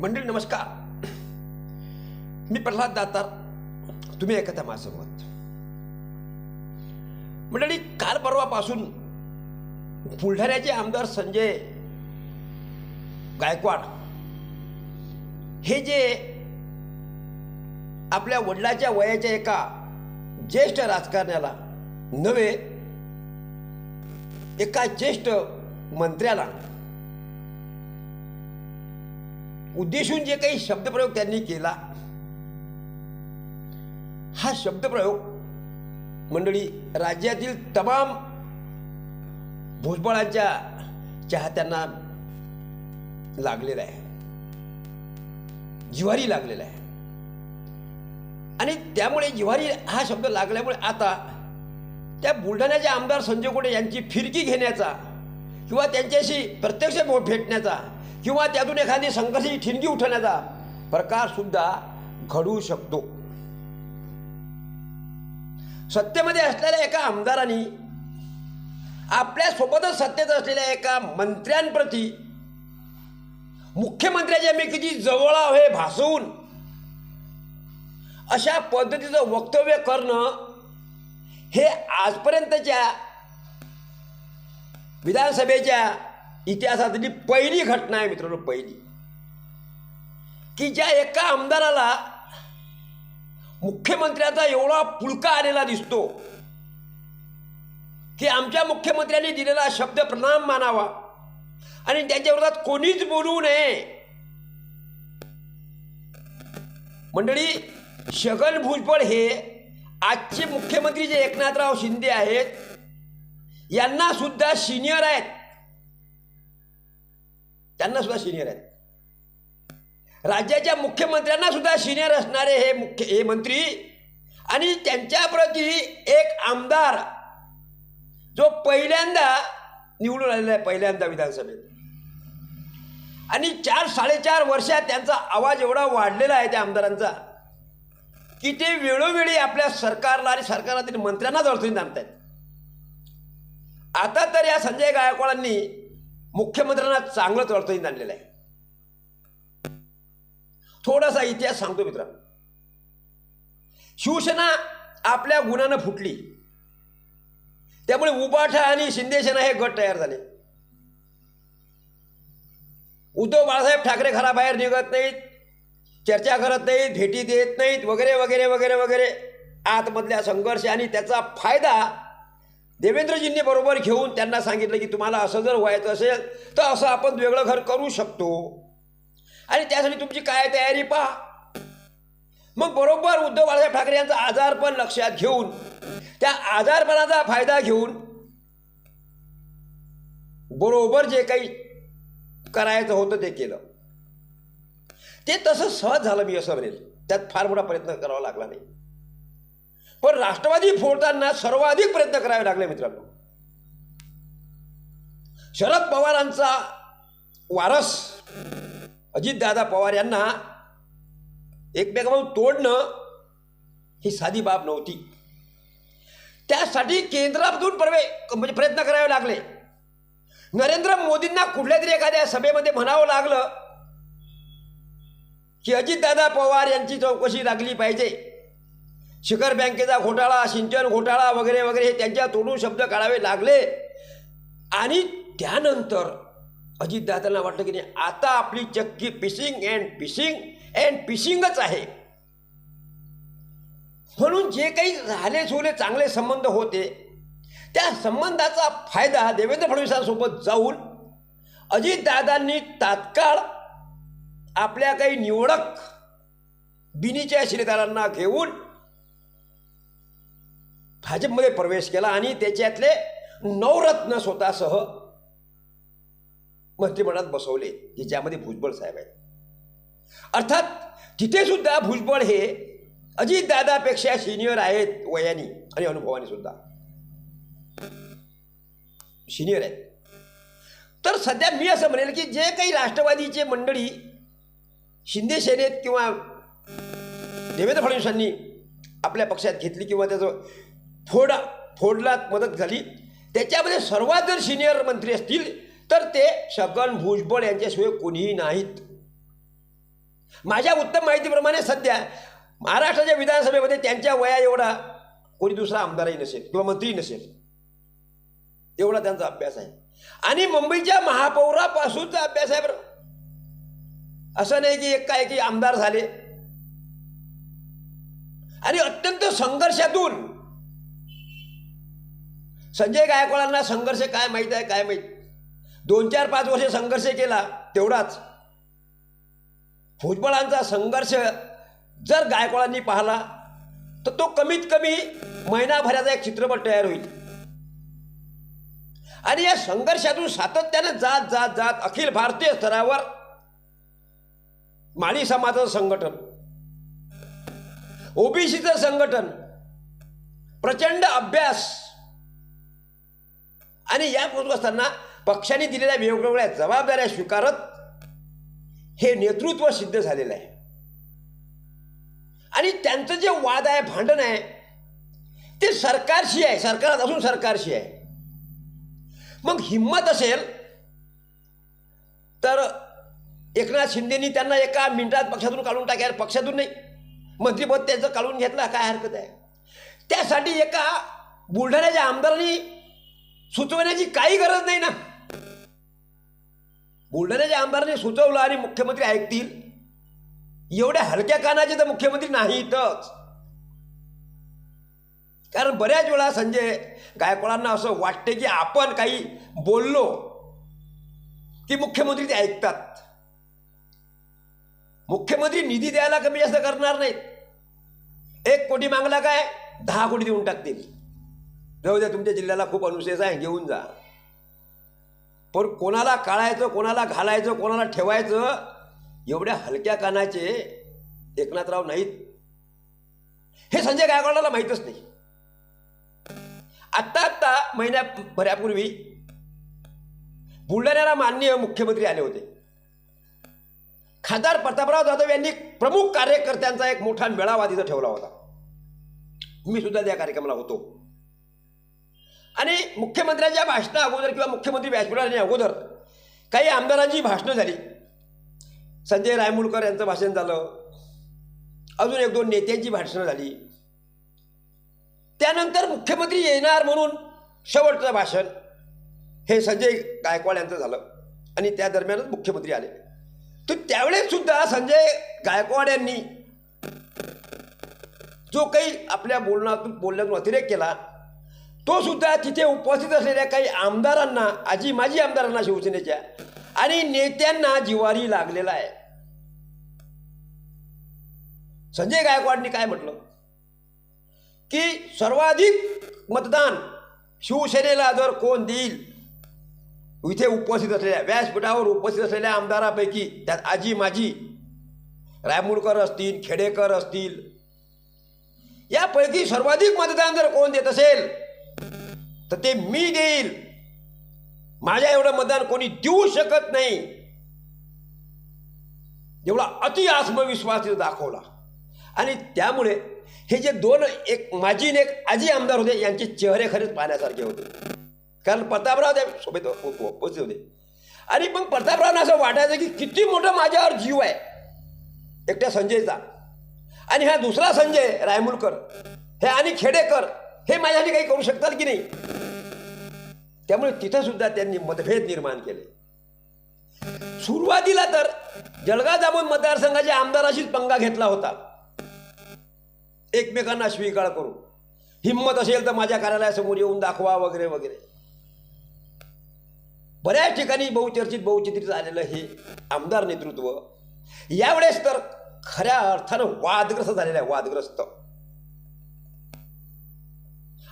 मंडळी नमस्कार. मी प्रल्हाद दातार. तुम्ही ऐकता माझं मत. मंडळी काल परवापासून बुलढाण्याचे आमदार संजय गायकवाड हे जे आपल्या वडिलाच्या वयाच्या एका ज्येष्ठ राजकारण्याला नव्हे एका ज्येष्ठ मंत्र्याला उद्देशून जे काही शब्दप्रयोग त्यांनी केला हा शब्दप्रयोग मंडळी राज्यातील तमाम भुजबळांच्या चाहत्यांना लागलेला आहे. जिव्हारी लागलेला आहे. आणि त्यामुळे जिवारी हा शब्द लागल्यामुळे आता त्या बुलढाण्याचे आमदार संजय कोटे यांची फिरकी घेण्याचा किंवा त्यांच्याशी प्रत्यक्ष भेटण्याचा किंवा त्यातून एखादी संघर्षाची ठिणगी उठवण्याचा प्रकार सुद्धा घडू शकतो. सत्तेमध्ये असलेल्या एका आमदारांनी आपल्या सोबतच सत्तेत असलेल्या एका मंत्र्यांप्रती मुख्यमंत्र्याच्या मी किती जवळ हे भासवून अशा पद्धतीचं वक्तव्य करणं हे आजपर्यंतच्या विधानसभेच्या इतिहासातली पहिली घटना आहे मित्रांनो पहिली. की ज्या एका आमदाराला मुख्यमंत्र्याचा एवढा पुळका आलेला दिसतो की आमच्या मुख्यमंत्र्यांनी दिलेला शब्द प्रणाम मानावा आणि त्यांच्या विरोधात कोणीच बोलू नये. मंडळी शगन भुजबळ हे आजचे मुख्यमंत्री जे एकनाथराव शिंदे आहेत यांना सुद्धा सिनियर आहेत. त्यांना सुद्धा सिनियर आहेत. राज्याच्या मुख्यमंत्र्यांना सुद्धा सिनियर असणारे हे मुख्य हे मंत्री आणि त्यांच्याप्रती एक आमदार जो पहिल्यांदा निवडून आलेला आहे पहिल्यांदा विधानसभेत. आणि चार साडेचार वर्षात त्यांचा आवाज एवढा वाढलेला आहे त्या आमदारांचा की ते वेळोवेळी आपल्या सरकारला आणि सरकारातील मंत्र्यांनाच अडचणीत आणतायत. आता तर या संजय गायकवाडांनी मुख्यमंत्र्यांना चांगलंच अडचणीत आणलेलं आहे. थोडासा इतिहास सांगतो मित्रांनो शिवसेना आपल्या गुणानं फुटली. त्यामुळे उबाठा आणि शिंदेसेना हे गट तयार झाले. उद्धव बाळासाहेब ठाकरे घराबाहेर निघत नाहीत. चर्चा करत नाहीत भेटी देत नाहीत वगैरे वगैरे वगैरे वगैरे. आतमधल्या संघर्ष आणि त्याचा फायदा देवेंद्रजींनी बरोबर घेऊन त्यांना सांगितलं की तुम्हाला असं जर व्हायचं असेल तर असं आपण वेगळं घर करू शकतो. आणि त्यासाठी तुमची काय तयारी पहा. मग बरोबर उद्धव बाळासाहेब ठाकरे यांचा आजारपण लक्षात घेऊन त्या आजारपणाचा फायदा घेऊन बरोबर जे काही करायचं होतं ते केलं. ते तसं सहज झालं मी असं म्हणेल. त्यात फार मोठा प्रयत्न करावा लागला नाही. पण राष्ट्रवादी फोडताना सर्वाधिक प्रयत्न करावे लागले मित्रांनो. शरद पवारांचा वारस अजितदादा पवार यांना एकमेकांपासून तोडणं ही साधी बाब नव्हती. त्यासाठी केंद्रातून परवे म्हणजे प्रयत्न करावे लागले. नरेंद्र मोदींना कुठल्या तरी एखाद्या सभेमध्ये म्हणावं लागलं की अजितदादा पवार यांची चौकशी लागली पाहिजे. शिखर बँकेचा घोटाळा सिंचन घोटाळा वगैरे वगैरे हे त्यांच्या तोडून शब्द काढावे लागले. आणि त्यानंतर अजितदादांना वाटलं की नाही आता आपली चक्की पिसिंग अँड पिसिंग अँड पिसिंगच आहे. म्हणून जे काही झाले सोले चांगले संबंध होते त्या संबंधाचा फायदा देवेंद्र फडणवीसांसोबत जाऊन अजितदादांनी तात्काळ आपल्या काही निवडक बिनीच्या शिलेदारांना घेऊन भाजपमध्ये प्रवेश केला आणि त्याच्यातले नवरत्न स्वतःसह मंत्रिमंडळात बसवले ज्याच्यामध्ये भुजबळ साहेब आहेत. अर्थात तिथे सुद्धा भुजबळ हे अजितदादापेक्षा सिनियर आहेत वयानी आणि अनुभवाने सुद्धा. सिनियर आहेत. तर सध्या मी असं म्हणेल की जे काही राष्ट्रवादीचे मंडळी शिंदे सेनेत किंवा देवेंद्र फडणवीसांनी आपल्या पक्षात घेतली किंवा त्याचं फोडा फोडलात मदत झाली. त्याच्यामध्ये सर्वात जर सिनियर मंत्री असतील तर ते छगन भुजबळ यांच्याशिवाय कोणीही नाहीत. माझ्या उत्तम माहितीप्रमाणे सध्या महाराष्ट्राच्या विधानसभेमध्ये त्यांच्या वया एवढा कोणी दुसरा आमदारही नसेल किंवा मंत्री नसेल. एवढा त्यांचा अभ्यास आहे. आणि मुंबईच्या महापौरापासूनचा अभ्यास आहे बरं. असं नाही की एक काय की आमदार झाले. आणि अत्यंत संघर्षातून संजय गायकवाडांना संघर्ष काय माहीत आहे काय माहीत? दोन चार पाच वर्ष संघर्ष केला तेवढाच. भुजबळांचा संघर्ष जर गायकवाडांनी पाहिला तर तो कमीत कमी महिनाभराचा एक चित्रपट तयार होईल. आणि या संघर्षातून सातत्यानं जात जात जात अखिल भारतीय स्तरावर माळी समाजाचं संघटन ओबीसीचं संघटन प्रचंड अभ्यास आणि या होत असताना पक्षाने दिलेल्या वेगवेगळ्या जबाबदाऱ्या स्वीकारत हे नेतृत्व सिद्ध झालेलं आहे. आणि त्यांचं जे वाद आहे भांडण आहे ते सरकारशी आहे सरकारात असून सरकारशी आहे. मग हिंमत असेल तर एकनाथ शिंदेनी त्यांना एका मिनिटात पक्षातून काढून टाकायला पक्षातून नाही. मंत्रिपद त्यांचं काढून घेतलं काय हरकत आहे? त्यासाठी एका बुलढाण्याच्या आमदारांनी सुचवण्याची काही गरज नाही ना. बुलढाण्याच्या आमदारांनी सुचवलं आणि मुख्यमंत्री ऐकतील. एवढ्या हलक्या कानाचे तर मुख्यमंत्री नाहीतच. कारण बऱ्याच वेळा संजय गायकवाडांना असं वाटते की आपण काही बोललो की मुख्यमंत्री ते ऐकतात. मुख्यमंत्री निधी द्यायला कमी जास्त करणार नाहीत. एक कोटी मागला काय? दहा कोटी देऊन टाकतील. जाऊ द्या तुमच्या जिल्ह्याला खूप अनुशेष आहे घेऊन जा. पण कोणाला काढायचं कोणाला घालायचं कोणाला ठेवायचं एवढ्या हलक्या कानाचे एकनाथराव नाहीत. हे संजय गायकवाडाला माहीतच नाही. आत्ता आत्ता महिन्याभरापूर्वी बुलढाण्याला माननीय मुख्यमंत्री आले होते. खासदार प्रतापराव जाधव यांनी प्रमुख कार्यकर्त्यांचा एक मोठा मेळावा तिथं ठेवला होता. मी सुद्धा त्या कार्यक्रमाला होतो. आणि मुख्यमंत्र्यांच्या भाषणा अगोदर किंवा मुख्यमंत्री व्यासपीठाने अगोदर काही आमदारांची भाषणं झाली. संजय रायमुलकर यांचं भाषण झालं. अजून एक दोन नेत्यांची भाषणं झाली. त्यानंतर मुख्यमंत्री येणार म्हणून शेवटचं भाषण हे संजय गायकवाड यांचं झालं. आणि त्या दरम्यानच मुख्यमंत्री आले. तर त्यावेळेस सुद्धा संजय गायकवाड यांनी जो काही आपल्या बोलण्यातून बोलण्यातून अतिरेक केला तो सुद्धा तिथे उपस्थित असलेल्या काही आमदारांना आजी माजी आमदारांना शिवसेनेच्या आणि नेत्यांना जिवारी लागलेला आहे. संजय गायकवाडनी काय म्हटलं? की सर्वाधिक मतदान शिवसेनेला जर कोण देईल इथे उपस्थित असलेल्या व्यासपीठावर उपस्थित असलेल्या आमदारापैकी त्यात आजी माजी रायमुलकर असतील खेडेकर असतील यापैकी सर्वाधिक मतदान जर कोण देत असेल तर ते मी देईल. माझ्या एवढं मतदान कोणी देऊ शकत नाही. एवढा अति आत्मविश्वास दाखवला. आणि त्यामुळे हे जे दोन एक माजी आणि एक आजी आमदार होते यांचे चेहरे खरेच पाहण्यासारखे होते. कारण प्रतापराव त्या सोबत हो, हो, पोचले होते आणि मग प्रतापरावना असं वाटायचं की किती मोठं माझ्यावर जीव आहे. एकट्या संजयचा. आणि हा दुसरा संजय रायमुलकर हे आणि खेडेकर हे माझ्यासाठी काही करू शकतात की नाही? त्यामुळे तिथं सुद्धा त्यांनी मतभेद निर्माण केले. सुरुवातीला तर जळगाव जामोद मतदारसंघाच्या आमदाराशीच पंगा घेतला होता. एकमेकांना स्वीकार करू हिंमत असेल तर माझ्या कार्यालयासमोर येऊन दाखवा वगैरे वगैरे. बऱ्याच ठिकाणी बहुचर्चित बहुचित्रित आलेलं हे आमदार नेतृत्व यावेळेस तर खऱ्या अर्थानं वादग्रस्त झालेलं आहे वादग्रस्त.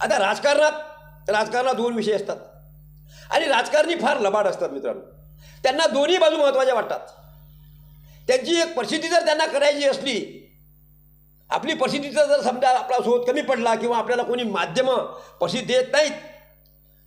आता राजकारणात राजकारणात दोन विषय असतात. आणि राजकारणी फार लबाड असतात मित्रांनो. त्यांना दोन्ही बाजू महत्त्वाच्या वाटतात. त्यांची एक परिस्थिती जर त्यांना करायची असली आपली प्रसिद्धीचा जर समजा आपला शोध कमी पडला किंवा आपल्याला कोणी माध्यमं प्रसिद्ध देत नाहीत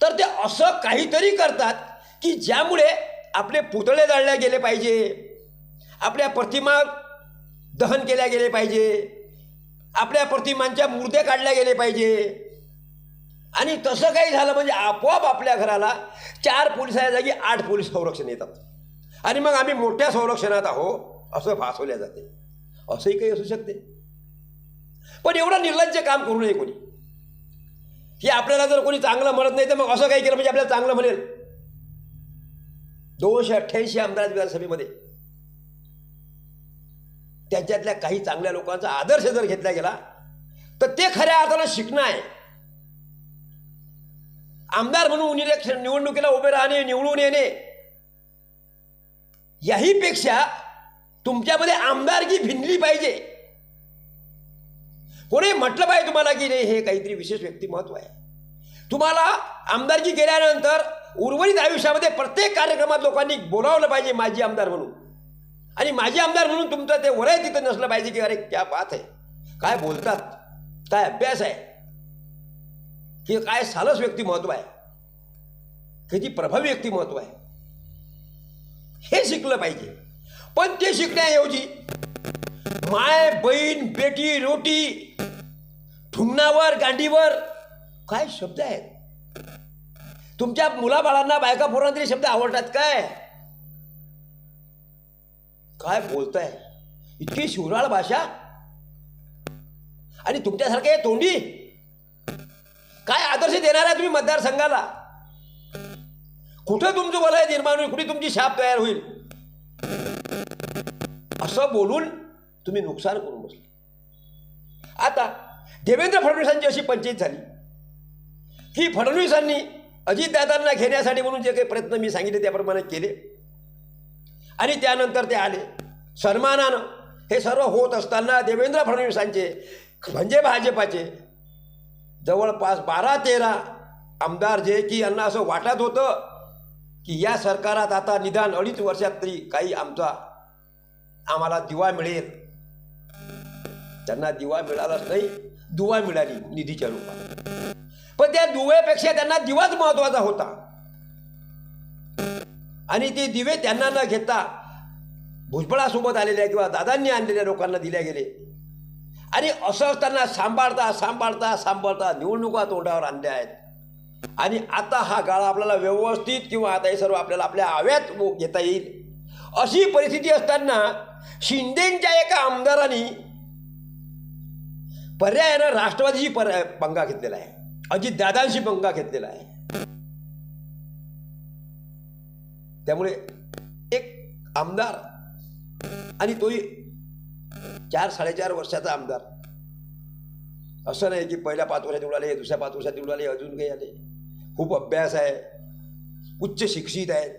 तर ते असं काहीतरी करतात की ज्यामुळे आपले पुतळे जाळले गेले पाहिजे आपल्या प्रतिमा दहन केल्या गेले पाहिजे आपल्या प्रतिमांच्या मूर्त्या काढल्या गेले पाहिजे आणि तसं काही झालं म्हणजे आपोआप आपल्या घराला चार पोलिसाच्या जागी आठ पोलीस संरक्षण येतात. आणि मग आम्ही मोठ्या संरक्षणात आहो असं भासवल्या जाते. असंही काही असू शकते. पण एवढं निर्लज्ज काम करू नये कोणी. की आपल्याला जर कोणी चांगलं म्हणत नाही तर मग असं काही केलं म्हणजे आपल्याला चांगलं म्हणेल. दोनशे अठ्ठ्याऐंशी आमदार विधानसभेमध्ये. त्यांच्यातल्या काही चांगल्या लोकांचा आदर्श जर घेतला गेला तर ते खऱ्या अर्थानं शिकणं आहे. आमदार म्हणून निवडणुकीला उभे राहणे निवडून येणे याहीपेक्षा तुमच्यामध्ये आमदारकी भिनली पाहिजे. कोणी म्हटलं पाहिजे तुम्हाला की नाही हे काहीतरी विशेष व्यक्तिमत्व आहे. तुम्हाला आमदारकी गेल्यानंतर उर्वरित आयुष्यामध्ये प्रत्येक कार्यक्रमात लोकांनी बोलावलं पाहिजे माजी आमदार म्हणून. आणि माजी आमदार म्हणून तुमचं ते वरय तिथं नसलं पाहिजे की अरे क्या बात आहे. काय बोलतात? काय अभ्यास आहे? की काय सालस व्यक्तिमत्व आहे? किती प्रभावी व्यक्तिमत्व आहे. हे शिकलं पाहिजे. पण ते शिकण्याऐवजी माय बहीण बेटी रोटी ठुंगणावर गांडीवर काय शब्द आहेत? तुमच्या मुलाबाळांना बायका पोरांतले तरी शब्द आवडतात काय? काय बोलताय? इतकी शिवराळ भाषा? आणि तुमच्यासारखे तोंडी? काय आदर्श देणार आहे तुम्ही मतदारसंघाला? कुठं तुमचं बोलाय निर्माण होईल? कुठे तुमची छाप तयार होईल? असं बोलून तुम्ही नुकसान करून बसले. आता देवेंद्र फडणवीसांची अशी पंचायत झाली. की फडणवीसांनी अजितदादांना घेण्यासाठी म्हणून जे काही प्रयत्न मी सांगितले त्याप्रमाणे केले. आणि त्यानंतर ते आले. सन्मानानं हे सर्व होत असताना देवेंद्र फडणवीसांचे म्हणजे भाजपाचे जवळपास बारा तेरा आमदार जे की यांना असं वाटत होतं की या सरकारात आता निदान अडीच वर्षात तरी काही आमचा आम्हाला दिवा मिळेल. त्यांना दिवा मिळालाच नाही दुवा मिळाली निधीच्या रूपात. पण त्या दुव्यापेक्षा त्यांना दिवाच महत्त्वाचा होता. आणि ते दिवे त्यांना न घेता भुजबळासोबत आलेल्या किंवा दादांनी आणलेल्या लोकांना दिल्या गेले. आणि असं असताना सांभाळता सांभाळता सांभाळता निवडणुका तोंडावर आणल्या आहेत. आणि आता हा गाळा आपल्याला व्यवस्थित किंवा आता हे सर्व आपल्याला आपल्या आव्यात घेता येईल. अशी परिस्थिती असताना शिंदेच्या एका आमदारांनी पर्यायानं राष्ट्रवादीशी पर पंगा घेतलेला आहे. अजितदादांशी पंगा घेतलेला आहे. त्यामुळे एक आमदार आणि तोही चार साडेचार वर्षाचा आमदार. असं नाही की पहिल्या पाच वर्षात उडाले दुसऱ्या पाच वर्षात उडाले अजून काही आले. खूप अभ्यास आहे. उच्च शिक्षित आहेत.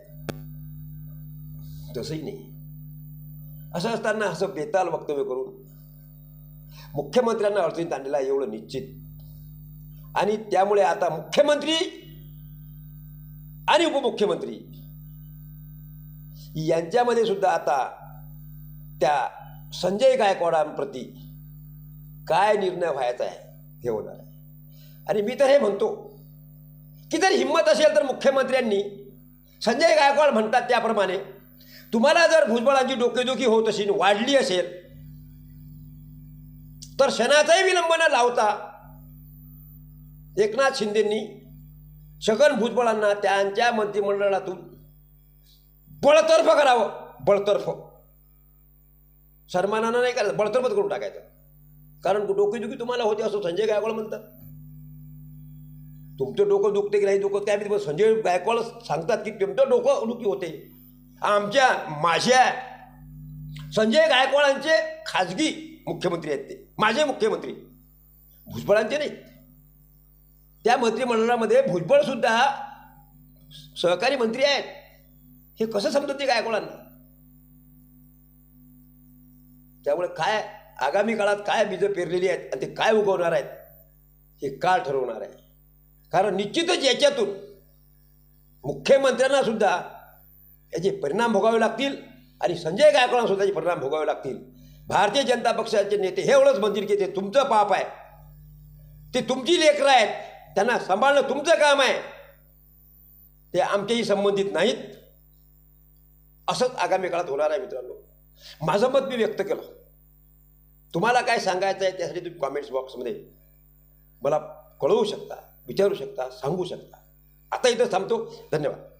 तसंही नाही. असं असताना असं बेताल वक्तव्य करून मुख्यमंत्र्यांना अडचणीत आणलेला आहे एवढं निश्चित. आणि त्यामुळे आता मुख्यमंत्री आणि उपमुख्यमंत्री यांच्यामध्ये सुद्धा आता त्या संजय गायकवाडांप्रती काय निर्णय व्हायचा आहे हे होणार आहे. आणि मी तर हे म्हणतो की जर हिंमत असेल तर मुख्यमंत्र्यांनी संजय गायकवाड म्हणतात त्याप्रमाणे तुम्हाला जर भुजबळांची डोकेदुखी होत असेल वाढली असेल तर क्षणाचाही विलंब न लावता एकनाथ शिंदेंनी छगन भुजबळांना त्यांच्या मंत्रिमंडळातून बळतर्फ करावं बळतर्फ. सन्मानानं नाही करायचं बळतरबत करून टाकायचं. कारण डोकेदुखी तुम्हाला होते असं संजय गायकवाड म्हणतात. तुमचं डोकं दुखते की नाही दुखत काय मी संजय गायकवाड सांगतात की तुमचं डोकं दुखी होते. आमच्या माझ्या संजय गायकवाडांचे खाजगी मुख्यमंत्री आहेत ते. माझे मुख्यमंत्री. भुजबळांचे नाही. त्या मंत्रिमंडळामध्ये भुजबळ सुद्धा सहकारी मंत्री आहेत. हे कसं समजत ते गायकवाडांना? त्यामुळे काय आगामी काळात काय बीजं पेरलेली आहेत आणि ते काय उगवणार आहेत हे काळ ठरवणार आहे. कारण निश्चितच याच्यातून मुख्यमंत्र्यांना सुद्धा याचे परिणाम भोगावे लागतील आणि संजय गायकवाडांना सुद्धा याचे परिणाम भोगावे लागतील. भारतीय जनता पक्षाचे नेते हे एवढंच म्हणतील की ते तुमचं पाप आहे. ते तुमची लेकरं आहेत. त्यांना सांभाळणं तुमचं काम आहे. ते आमच्याही संबंधित नाहीत. असंच आगामी काळात होणार आहे मित्रांनो. माझं मत मी व्यक्त केलं. तुम्हाला काय सांगायचं आहे त्यासाठी तुम्ही कॉमेंट्स बॉक्समध्ये मला कळवू शकता विचारू शकता सांगू शकता. आता इथं थांबतो. धन्यवाद.